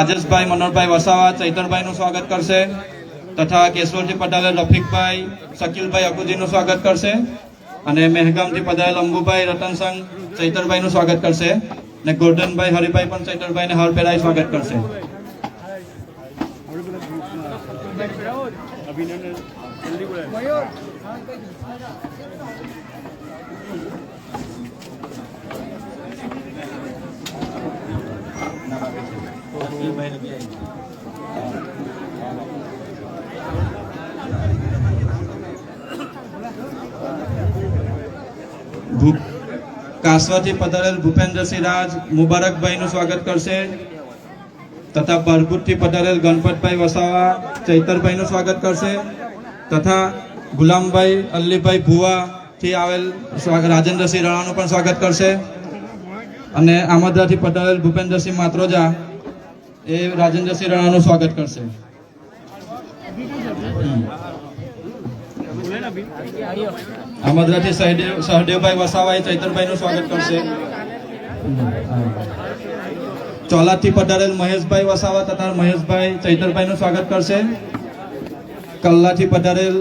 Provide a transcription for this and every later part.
રાજેશભાઈ, મનોહરભાઈ વસાવા, ચૈતરભાઈનું સ્વાગત કરશે તથા કેશવરજી પટેલે, રફીકભાઈ, શકીલભાઈ અકુજીનું સ્વાગત કરશે અને મહેગામથી પધારેલ અંબુભાઈ રતનસંગ ચૈતરભાઈનું સ્વાગત કરશે અને ગોર્ધનભાઈ, હરિભાઈ પણ ચૈતરભાઈને હાર પહેરાઈ સ્વાગત કરશે. ભૂ- કાસવાથી પધારેલ ભૂપેન્દ્રસિંહ રાજ મુબારકભાઈનું સ્વાગત કરશે. તથા બરગુટથી પધારેલ ગણપતભાઈ વસાવા ચૈતરભાઈનું સ્વાગત કરશે. તથા ગુલામભાઈ અલ્લીભાઈ ભુવાથી આવેલ સ્વા- રાજેન્દ્રસિંહ રાણાનું પણ સ્વાગત કરશે. અને આમદરાથી પધારેલ ભૂપેન્દ્રસિંહ માત્રોજા એ રાજેન્દ્રસિંહ રાણાનું સ્વાગત કરશે. આમદરાથી સહદેવ, સહદેવભાઈ વસાવાએ ચૈતરભાઈનું સ્વાગત કરશે ચોલાથી પધારેલ મહેશભાઈ વસાવા તથા મહેશભાઈ ચૈતરભાઈનું સ્વાગત કરશે કલ્લાથી પધારેલ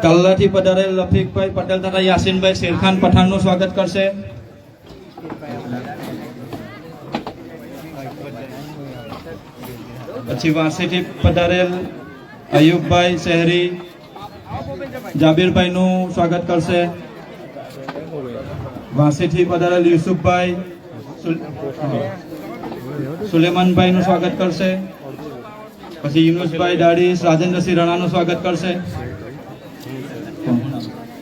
કલ્લાથી પધારેલ રફીકભાઈ પટેલ તથા યાસીનભાઈ શેરખાન પઠાણનું સ્વાગત કરશે. પછી વાંસીથી પધારેલ અયુબભાઈ શહેરી જાબીરભાઈનું સ્વાગત કરશે. વાંસીથી પધારેલ યુસુફભાઈ સુલ- સુલેમાનભાઈનું સ્વાગત કરશે. પછી યુનુસભાઈ દાડી રાજેન્દ્રસિંહ રાણાનું સ્વાગત કરશે. Tamam.